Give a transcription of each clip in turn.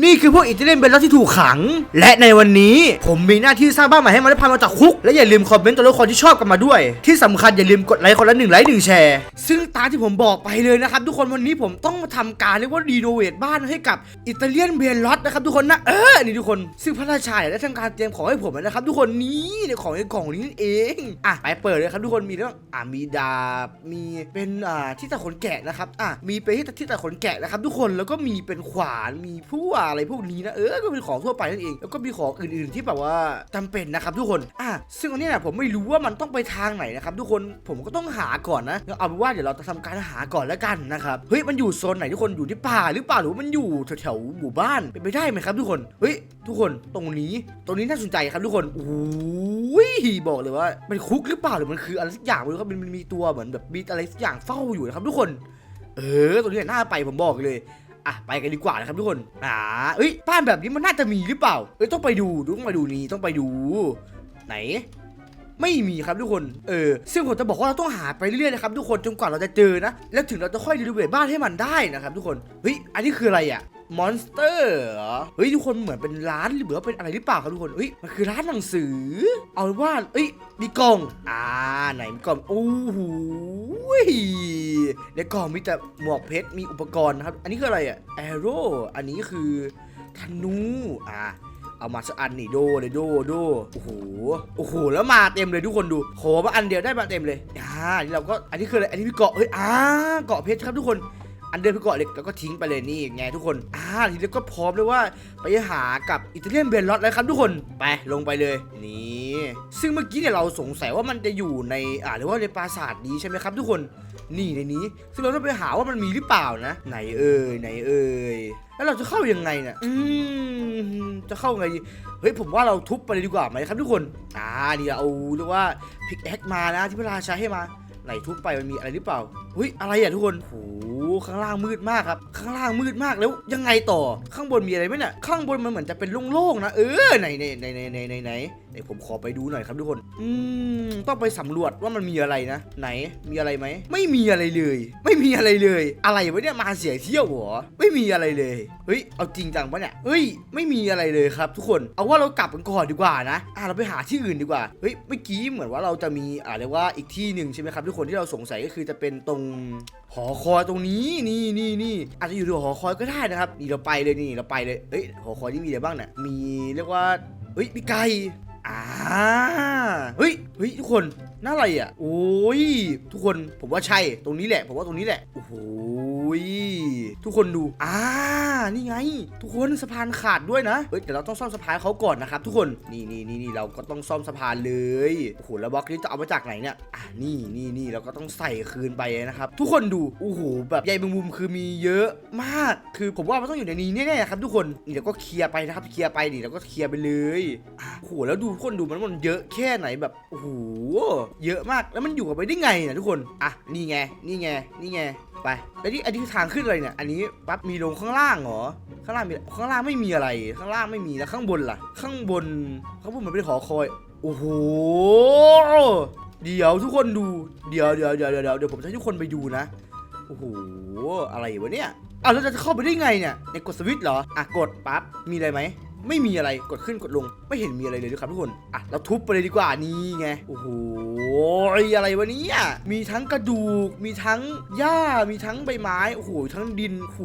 นี่คือพวกอิตาเลียนเบลลที่ถูกขัง และในวันนี้ผมมีหน้าที่สร้างบ้านใหม่ให้มันได้พามาจากคุก และอย่าลืมคอมเมนต์ตัวละครที่ชอบกันมาด้วย ที่สำคัญอย่าลืมกดไลค์คนละหนึ่งไลค์หนึ่งแชร์ ซึ่งตามที่ผมบอกไปเลยนะครับ ทุกคนวันนี้ผมต้องมาทำการเรียกว่ารีโนเวทบ้านให้กับอิตาเลียนเบลลนะครับทุกคนนะเออนี่ทุกคนซึ่งพระราชาได้ทำการเตรียมของให้ผมนะครับทุกคนนี่ในของในกล่องนี้นั่นเองอะไปเปิดเลยครับทุกคนมีเรื่องอะมีดาบมีเป็นอ่าที่ตัดขนแกะนะครับอะมีเป็นที่ตัดที่ตัดขนแกะนะครับทุกคนแล้วก็มีเป็นขวานมีผู้อะไรพวกนี้นะเออก็เป็นของทั่วไปนั่นเองแล้วก็มีของอื่นๆที่แบบว่าจำเป็นนะครับทุกคนอะซึ่งอันนี้นะผมไม่รู้ว่ามันต้องไปทางไหนนะครับทุกคนผมก็ต้องหาก่อนนะเอาเป็นว่าเดี๋ยวเราจะทำการหาก่อนแล้วกันนะครับเฮ้ยมันอยู่โซนไหนทุกคนอยู่ที่ป่าหรือเปล่าหรือมันอยู่แถวๆหมู่บ้านเป็นไปได้ไหมครับ ทุกคนเฮ้ยทุกคนตรงนี้ตรงนี้น่าสนใจครับทุกคนโอ้ยบอกเลยว่ามันคุกหรือเปล่าหรือมันคืออะไรสักอย่างไม่รู้ครับมันมันมีตัวเหมือนแบบมีอะไรสักอย่างเฝ้าอยู่นะครับทุกคน เออตรงนี้น่าไปผมบอกเลย อะไปกันดีกว่านะครับทุกคนอ่าเอ้ยบ้านแบบนี้มันน่าจะมีหรือเปล่าเอ้ยต้องไปดูต้องไปดูนี่ต้องไปดู ไหน ไม่มีครับทุกคน เออ ซึ่งผมจะบอกว่าเราต้องหาไปเรื่อยๆนะครับทุกคนจนกว่าเราจะเจอนะ แล้วถึงเราจะค่อยรีโนเวทบ้านให้มันได้นะครับทุกคน เฮ้ย อันนี้คืออะไรอะมอนสเตอร์เหรอ เฮ้ยทุกคนเหมือนเป็นร้านหรือว่าเป็นอะไรหรือเปล่าครับทุกคน เฮ้ยมันคือร้านหนังสือ เอาว่าเอ้ยมีกล่อง อ่าไหนมีกล่อง โอ้โหในกล่องมีแต่หมวกเพชร มีอุปกรณ์นะครับ อันนี้คืออะไรอะแอโร่ อันนี้คือธนู อ่า เอามาสักอันนี่โดเลยโดโดโอ้โหโอ้โหแล้วมาเต็มเลยทุกคนดูโหมาอันเดียวได้มาเต็มเลยอ่านี่เราก็อันนี้คืออะไรอันนี้พี่เกาะเฮ้ยอ่าเกาะเพชรครับทุกคน อันเดิมพี่เกาะเล็กแล้วก็ทิ้งไปเลยนี่ไงทุกคนอ่าทีนี้ก็พร้อมเลยว่าไปหากับอิตาเลียนเบลล็อตแล้วครับทุกคนไปลงไปเลยนี่ซึ่งเมื่อกี้เนี่ยเราสงสัยว่ามันจะอยู่ในอ่าหรือว่าในปราสาทนี้ใช่ไหมครับทุกคนนี่ในนี้ ซึ่งเราต้องไปหาว่ามันมีหรือเปล่านะ ไหนเอ่ยไหนเอ่ยแล้วเราจะเข้ายังไงเนี่ยอืมจะเข้าไงเฮ้ยผมว่าเราทุบไปเลยดีกว่าไหมครับทุกคนอ่านี่เราเอาเรียกว่าพิกแอคมานะที่พระราชาให้มา ไหนทุบไปมันมีอะไรหรือเปล่าเฮ้ยอะไรอะทุกคนโหข้างล่างมืดมากครับ ข้างล่างมืดมากแล้วยังไงต่อ ข้างบนมีอะไรไหมเนี่ย ข้างบนมันเหมือนจะเป็นโล่งๆนะ เออไหนไหนไหนไหนไหนไหนไหนไหนผมขอไปดูหน่อยครับทุกคน อืมต้องไปสำรวจว่ามันมีอะไรนะ ไหนมีอะไรไหม ไม่มีอะไรเลย ไม่มีอะไรเลย อะไรวะเนี่ยมาเสียเที่ยวเหรอ ไม่มีอะไรเลย เฮ้ย เอาจริงจังปะเนี่ย เฮ้ย ไม่มีอะไรเลยครับ ทุกคน เอาว่าเรากลับกันก่อนดีกว่านะ อะเราไปหาที่อื่นดีกว่า เฮ้ย เมื่อกี้เหมือนว่าเราจะมีอ่าเรียกว่าอีกที่หนึ่งใช่ไหมครับทุกคนที่เราสงสัยก็คือจะเป็นตรงหอคอยตรงนี้นี่นี่นี่อาจจะอยู่ที่หอคอยก็ได้นะครับนี่เราไปเลยนี่เราไปเลยเฮ้ยหอคอยที่มีอะไรบ้างเนี่ยมีเรียกว่าเฮ้ยมีไก่อ่าเฮ้ยเฮ้ยทุกคนน่าอะไรอะโอ้ยทุกคนผมว่าใช่ตรงนี้แหละ ผมว่าตรงนี้แหละโอ้โห ทุกคนดู อ่า นี่ไง ทุกคนสะพานขาดด้วยนะ เฮ้ย เดี๋ยวเราต้องซ่อมสะพานเขาก่อนนะครับทุกคน นี่นี่นี่นี่เราก็ต้องซ่อมสะพานเลย โอ้โห แล้วบล็อกนี้จะเอามาจากไหนเนี่ย อ่านี่นี่นี่เราก็ต้องใส่คืนไปนะครับ ทุกคนดู โอ้โห แบบใยแมงมุมคือมีเยอะมาก คือผมว่ามันต้องอยู่ในนี้แน่ๆครับทุกคน นี่เราก็เคลียร์ไปนะครับ เคลียร์ไปนี่เราก็เคลียร์ไปเลยโอ้โห แล้วดูทุกคนดูมันมันเยอะแค่ไหนแบบ โอ้โห เยอะมาก แล้วมันอยู่กับไปได้ไงเนี่ยทุกคน อะ นี่ไง นี่ไง นี่ไง ไปแล้วนี่อันนี้คือทางขึ้นอะไรเนี่ย อันนี้ปั๊บมีลงข้างล่างเหรอ ข้างล่างมีข้างล่างไม่มีอะไร ข้างล่างไม่มีแล้วข้างบนล่ะ ข้างบนข้างบนมันเป็นหอคอย โอ้โห เดี๋ยวทุกคนดู เดี๋ยวเดี๋ยวเดี๋ยวเดี๋ยวเดี๋ยวผมจะให้ทุกคนไปดูนะ โอ้โห อะไรวะเนี่ยอ้าวแล้วจะเข้าไปได้ไงเนี่ยในกดสวิตช์เหรอ อะกดปั๊บ มีอะไรไหม ไม่มีอะไรกดขึ้นกดลง ไม่เห็นมีอะไรเลยนะครับทุกคนอะเราทุบไปเลยดีกว่านี่ไงโอ้โหอะไรวะเนี่ยมีทั้งกระดูก มีทั้งหญ้ามีทั้งใบไม้โอ้โหทั้งดินโอ้โห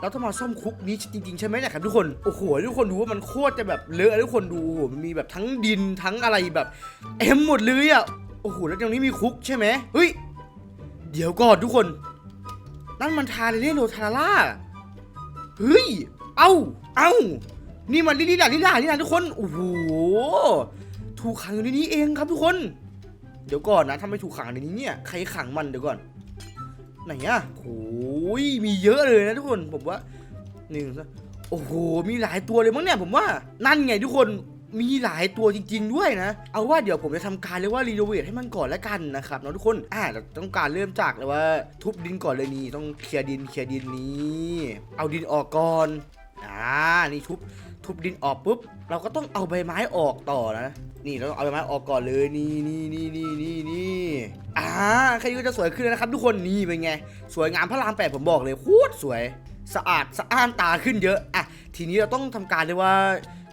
เราต้องมาซ่อมคุกนี้จริงๆใช่ไหมเนี่ยครับทุกคนโอ้โหทุกคนดูว่ามันโคตรจะแบบเลอะทุกคนดูโอ้โหมันมีแบบทั้งดินทั้งอะไรแบบเอ็มหมดเลยอะโอ้โหแล้วตรงนี้มีคุกใช่ไหมเฮ้ยเดี๋ยวก่อนทุกคน นั่นมันทาเรเลโรทาร่าเฮ้ย เอ้า เอ้า นี่มันลิลิดาลิลานี่นะทุกคนโอ้โหถูกขังอยู่ในนี้เองครับทุกคน เดี๋ยวก่อนนะทำไมถูกขังในนี้เนี่ยใครขังมันเดี๋ยวก่อน ไหนอะโอ้ยมีเยอะเลยนะทุกคนผมว่าหนึ่งโอ้โหมีหลายตัวเลยมั้งเนี่ยผมว่านั่นไงทุกคนมีหลายตัวจริง ๆ ด้วยนะ เอาว่าเดี๋ยวผมจะทำการเรียกว่ารีโนเวทให้มันก่อนแล้วกันนะครับเนาะทุกคน อ่าต้องการเริ่มจากเลยว่า ทุบดินก่อนเลยนี่ต้องเคลียร์ดินเคลียร์ดินนี้ เอาดินออกก่อน อ่า นี่ทุบ ทุบดินออกปุ๊บ เราก็ต้องเอาใบไม้ออกต่อนะนี่เราต้องเอาใบไม้ออกก่อนเลยนี่นี่นี่นี่นี่นี่อ่าแค่นี้ก็จะสวยขึ้นแล้วนะครับ ทุกคนนี่เป็นไง สวยงามพระรามแปดผมบอกเลยโคตรสวย สะอาดสะอ้านตาขึ้นเยอะอะทีนี้เราต้องทำการเลยว่า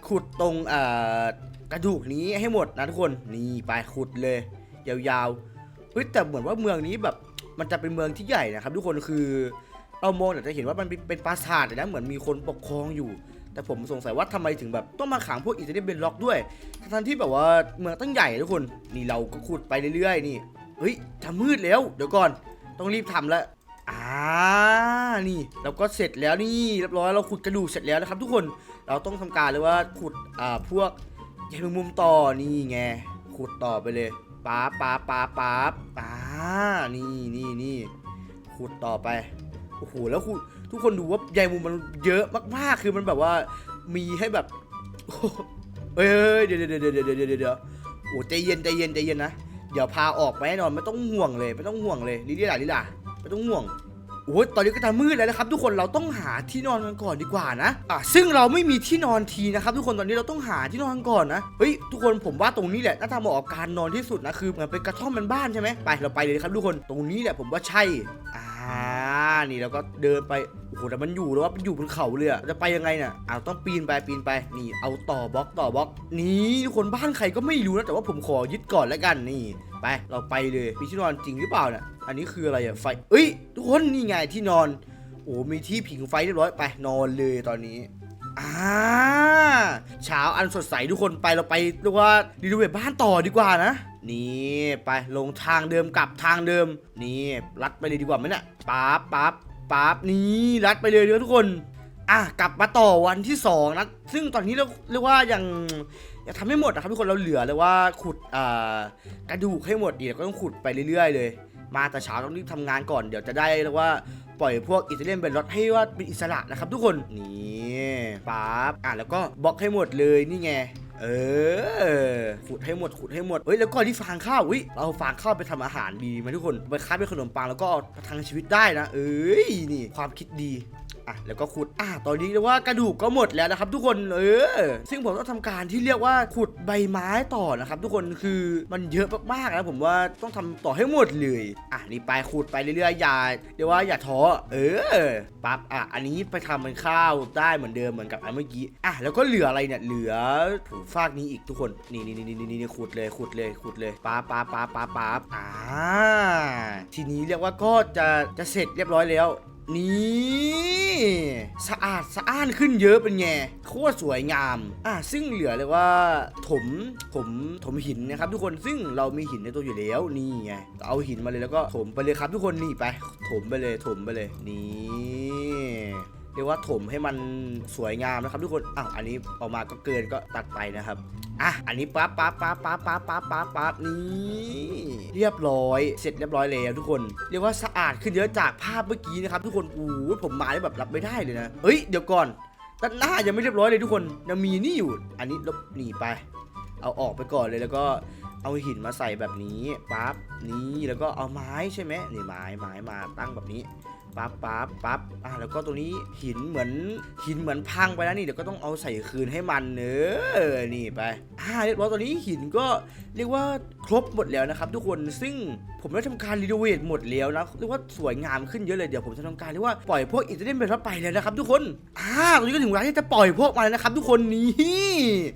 ขุดตรงอ่อกระดูกนี้ให้หมดนะทุกคนนี่ไปขุดเลย ยาวๆเฮ้ยแต่เหมือนว่าเมืองนี้แบบมันจะเป็นเมืองที่ใหญ่นะครับ ทุกคนคือเรามองเนี่จะเห็นว่ามันเป็นปราสาทนะเหมือนมีคนปกครองอยู่ แต่ผมสงสัยว่าทำไมถึงแบบต้องมาขังพวกอิตาเลียนเบนล็อกด้วยทั้งที่แบบว่าเมืองตั้งใหญ่ทุกคนนี่เราก็ขุดไปเรื่อยๆ นี่เฮ้ยจะมืดแล้วเดี๋ยวก่อนต้องรีบทำแล้วอ่านี่เราก็เสร็จแล้วนี่เรียบร้อยเราขุดกระดูกเสร็จแล้วนะครับ ทุกคนเราต้องทำการเลยว่าขุดอ่าพวกใยแมงมุมต่อนี่ไงขุดต่อไปเลยป๊าป๊าป๊าป๊าบอ่านี่นี่นี่ขุดต่อไปโอ้โหแล้วคุณ ทุกคนดูว่าใยมุมมันเยอะมากๆ คือมันแบบว่ามีให้แบบเอ้ยเดี๋ยวเดี๋ยวเดี๋ยวเดี๋ยวเดี๋ยวเดี๋ยวเดี๋ยวโอ้ใจเย็นใจเย็นใจเย็นนะ เดี๋ยวพาออกไปแน่นอนไม่ต้องห่วงเลยไม่ต้องห่วงเลยลิลี่ล่ะลิล่ะไม่ต้องห่วงโอ้ยตอนนี้ก็จะมืดแล้วนะครับ ทุกคนเราต้องหาที่นอนกันก่อนดีกว่านะอะซึ่งเราไม่มีที่นอนทีนะครับ ทุกคนตอนนี้เราต้องหาที่นอนกันก่อนนะเฮ้ยทุกคนผมว่าตรงนี้แหละน่าจะเหมาะกับการนอนที่สุดนะคือเหมือนเป็นกระท่อมมันบ้านใช่ไหมไปเราไปเลยครับทุกคนตรงนี้แหละผมว่าใช่อ่า นี่แล้วก็เดินไปโอ้โหแต่มันอยู่แล้วว่ามันอยู่บนเขาเลยอะจะไปยังไงเนี่ยอ้าวต้องปีนไปปีนไปนี่เอาต่อบล็อกต่อบล็อกนี่ทุกคนบ้านใครก็ไม่รู้นะแต่ว่าผมขอยึดก่อนแล้วกันนี่ไปเราไปเลยมีที่นอนจริงหรือเปล่าเนี่ยอันนี้คืออะไรอะไฟเอ้ย ทุกคนนี่ไงที่นอนโอ้มีที่ผิงไฟเรียบร้อยไปนอนเลยตอนนี้ อ่าเช้าอันสดใสทุกคนไปเราไปเรียกว่ารีโนเวทบ้านต่อดีกว่านะนี่ไปลงทางเดิมกลับทางเดิม นี่รัดไปเลยดีกว่าไหมเนี่ยป๊าบป๊าบป๊าบนี่รัดไปเลยเด้อทุกคนอะกลับมาต่อวันที่สองนะซึ่งตอนนี้เราเรียกว่ายังยังทำไม่หมดนะครับทุกคนเราเหลือเลยว่าขุดอ่ากระดูกให้หมดเดี๋ยวก็ต้องขุดไปเรื่อยๆ เลย มาแต่เช้าต้องรีบทำงานก่อนเดี๋ยวจะได้เรียกว่า ปล่อยพวกอิตาเลียนเป็นรถให้ว่าเป็นอิสระนะครับทุกคนนี่ปั๊บอะแล้วก็บล็อกให้หมดเลยนี่ไงเออขุดให้หมดขุดให้หมดเฮ้ยแล้วก็ที่ฟางข้าวอุ้ยเราฟางข้าวไปทำอาหารดีไหมทุกคนไปค้าเป็นขนมปังแล้วก็ประทังชีวิตได้นะ เอ้ยนี่ความคิดดี อะแล้วก็ขุดอะตอนนี้เรียกว่ากระดูกก็หมดแล้วนะครับ ทุกคนเออ ซึ่งผมต้องทำการที่เรียกว่าขุดใบไม้ต่อนะครับ ทุกคนคือมันเยอะมากๆนะผมว่าต้องทำต่อให้หมดเลยอะนี่ไปขุดไปเรื่อยๆอย่าเรียกว่าอย่าท้อเออปั๊บอะอันนี้ไปทำเป็นข้าวได้เหมือนเดิมเหมือนกับอันเมื่อกี้อะแล้วก็เหลืออะไรเนี่ยเหลือผูฟากนี้อีกทุกคนนี่นี่นี่นี่นี่ขุดเลยขุดเลยขุดเลยปั๊บปั๊บปั๊บปั๊บปั๊บอ่าทีนี้เรียกว่าก็จะจะเสร็จเรียบร้อยแล้ว นี่สะอาดสะอ้านขึ้นเยอะเป็นไงขั้วสวยงาม อะซึ่งเหลือเลยว่า ถมถมถมหินนะครับ ทุกคนซึ่งเรามีหินในตัวอยู่แล้วนี่ไงเอาหินมาเลยแล้วก็ถมไปเลยครับ ทุกคนนี่ไป ถมไปเลยถมไปเลยนี่เรียกว่าถมให้มันสวยงามนะครับทุกคนอ้าวอันนี้ออกมาก็เกินก็ตัดไปนะครับอะอันนี้ป๊าป๊าปั๊บปั๊บปั๊บปั๊บปั๊บปั๊บนี้ รียบร้อย เสร็จเรียบร้อยแล้วทุกคน เรียกว่าสะอาดขึ้นเยอะจากภาพเมื่อกี้นะครับทุกคนโอ้ผมมาได้แบบรับไม่ได้เลยนะ เฮ้ยเดี๋ยวก่อนด้านหน้ายังไม่เรียบร้อยเลยทุกคนยังมีนี่อยู่ อันนี้ลบหนีไป เอาออกไปก่อนเลยแล้วก็เอาหินมาใส่แบบนี้ปั๊บนี้แล้วก็เอาไม้ใช่ไหมนี่ไม้ไม้มาตั้งแบบนี้ ปั๊บปั๊บปั๊บอะแล้วก็ตรงนี้หินเหมือนหินเหมือนพังไปแล้วนี่เดี๋ยวก็ต้องเอาใส่คืนให้มันเนอะนี่ไปอ่าเรียบร้อยตอนนี้หินก็เรียกว่าครบหมดแล้วนะครับ ทุกคนซึ่งผมได้ทำการรีโนเวทหมดแล้วนะเรียกว่าสวยงามขึ้นเยอะเลยเดี๋ยวผมจะทำการเรียกว่าปล่อยพวกอิตาเลียนเบรดไปแล้วนะครับ ทุกคนอ่าตอนนี้ก็ถึงเวลาที่จะปล่อยพวกมันแล้วนะครับ ทุกคนนี่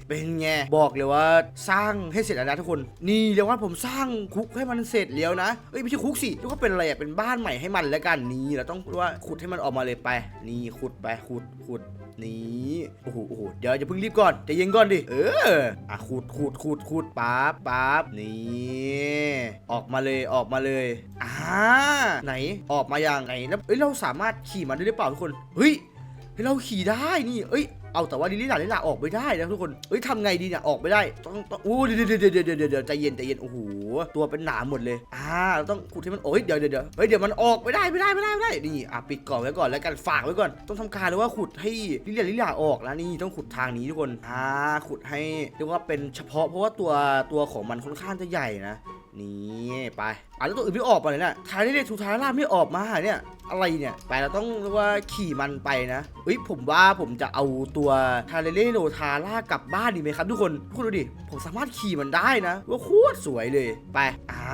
เป็นไงบอกเลยว่าสร้างให้เสร็จแล้วนะทุกคน นี่เรียกว่าผมสร้างคุกให้มันเสร็จแล้วนะเอ้ยไม่ใช่คุกสิเรียกว่าเป็นอะไรอะเป็นบ้านใหม่ให้มันแล้วกันนี่เราต้องว่าขุดให้มันออกมาเลยไป นี่ขุดไปขุดขุดนี่โอ้โหโอ้โหเดี๋ยวอย่าเพิ่งรีบก่อนจะเย็นก่อนดิเอออะขุดขุดขุดขุดปั๊บปั๊บนี่ออกมาเลยออกมาเลยอ่าไหนออกมาอย่างไหนแล้วเอ้ยเราสามารถขี่มันได้หรือเปล่าทุกคนเฮ้ย เฮ้ยเราขี่ได้นี่ เอ้ย เอาแต่ว่าลิลิลาลิลาออกไม่ได้นะทุกคน เอ้ยทำไงดีเนี่ยออกไม่ได้ ต้องต้องโอ้เดี๋ยวเดี๋ยวเดี๋ยวเดี๋ยวใจเย็นใจเย็นโอ้โหตัวเป็นหนามหมดเลย อ่าเราต้องขุดให้มันโอ้ยเดี๋ยวเดี๋ยวเดี๋ยวเฮ้ยเดี๋ยวมันออกไม่ได้ไม่ได้ไม่ได้ไม่ได้ นี่อะปิดกล่อนไว้ก่อนแล้วกันฝากไว้ก่อน ต้องทำการเลยว่าขุดให้ลิลิลาลิลาออกแล้วนี่ต้องขุดทางนี้ทุกคน อ่าขุดให้เรียกว่าเป็นเฉพาะเพราะว่าตัวตัวของมันค่อนข้างจะใหญ่นะ นี่ไปอะแล้วตัวอื่นไม่ออกมาเลยนะทายได้เลยทูทาร่าไม่ออกมาเนี่ยอะไรเนี่ยไปเราต้องเรียกว่าขี่มันไปนะเฮ้ยผมว่าผมจะเอาตัวทาเรเลโลทาร่ากลับบ้านดีไหมครับทุกคนทุกคนดูดิผมสามารถขี่มันได้นะว่าโคตรสวยเลยไปอ่า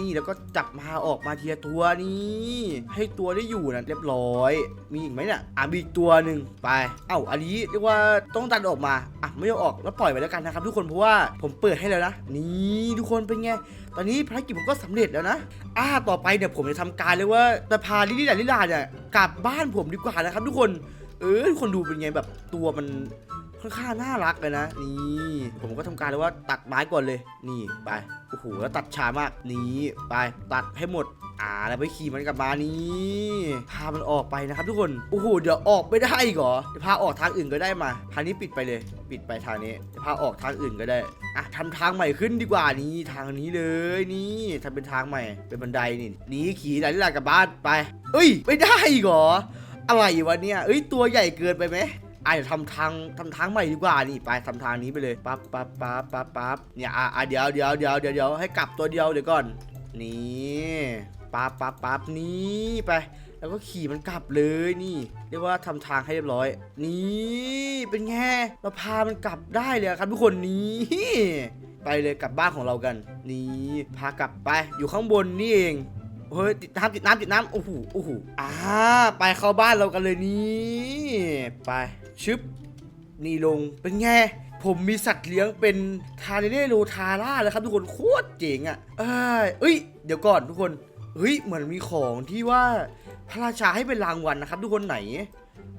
นี่แล้วก็จับมาออกมาเทีละตัวนี่ให้ตัวได้อยู่นะเรียบร้อย มีอีกไหมเนี่ยอะมีอีกตัวหนึ่งไป เอ้าอันนี้เรียกว่าต้องดันออกมาอะไม่เอาออกแล้วปล่อยไปแล้วกันนะครับทุกคนเพราะว่าผมเปิดให้แล้วนะนี่ทุกคนเป็นไงตอนนี้ภารกิจผมก็สำเร็จแล้วนะอ่าต่อไปเนี่ยผมจะทำการเลยว่าจะพาลิลิลาลิลาเนี่ยกลับบ้านผมดีกว่านะครับ ทุกคน เออทุกคนดูเป็นไงแบบตัวมันค่อนข้างน่ารักเลยนะ นี่ ผมก็ทำการเลยว่าตัดไม้ก่อนเลย นี่ไป โอ้โห แล้วตัดช้ามาก นี่ไป ตัดให้หมด อ่าแล้วไปขี่มันกลับมานี่พามันออกไปนะครับทุกคนโอ้โหเดี๋ยวออกไม่ได้อีกเหรอเดี๋ยวพาออกทางอื่นก็ได้มาทางนี้ปิดไปเลย ปิดไปทางนี้เดี๋ยวพาออกทางอื่นก็ได้อะทำทางใหม่ขึ้นดีกว่านี่ทางนี้เลยนี่ทำเป็นทางใหม่เป็นบันไดนี่นี่ขี่ไหลลิลากลับบ้านไป เอ้ย ไม่ได้อีกเหรออะไรวะเนี่ยเอ้ยตัวใหญ่เกินไปไหมอะเดี๋ยวทำทางทำทางใหม่ดีกว่านี่ไปทำทางนี้ไปเลยปั๊บปั๊บปั๊บปั๊บปั๊บเนี่ยอะเดี๋ยวเดี๋ยวเดี๋ยวเดี๋ยวให้กลับตัวเดียวเดี๋ยวก่อนนี่ ปั๊บปั๊บปั๊บนี่ไป แล้วก็ขี่มันกลับเลยนี่ เรียกว่าทำทางให้เรียบร้อย นี่เป็นไงเราพามันกลับได้เลยครับทุกคนนี่ไปเลยกลับบ้านของเรากัน นี่พากลับไปอยู่ข้างบนนี่เองเฮ้ยติดน้ำติดน้ำติดน้ำโอ้โหโอ้โหอ่าไปเข้าบ้านเรากันเลยนี่ไปชึบนี่ลงเป็นไงผมมีสัตว์เลี้ยงเป็นทาเรเนโรทาร่าเลยครับทุกคนโคตรเจ๋งอะเอ้ยเอ้ยเดี๋ยวก่อนทุกคน เฮ้ยเหมือนมีของที่ว่าพระราชาให้เป็นรางวัลนะครับ ทุกคนไหน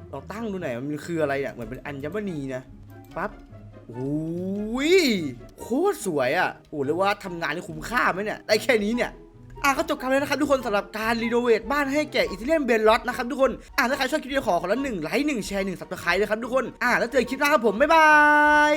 เราตั้งดูไหนอยมันคืออะไรเนี่ยเหมือนเป็นอัญมณีนะปั๊บโอ้ยโคตรสวยอะโอ้เรียกว่าทำงานนี่คุ้มค่าไหมเนี่ยได้แค่นี้เนี่ยอะก็จบกันแล้วนะครับทุกคนสำหรับการรีโนเวทบ้านให้แก่อิตาเลียนเบลลอตนะครับทุกคนอะถ้าใครชอบคลิปนี้ขอขอละหนึ่งไลค์หนึ่งแชร์หนึ่งสับสไครต์นะครับทุกคนอะแล้วเจอกันคลิปหน้าครับผมบ๊ายบาย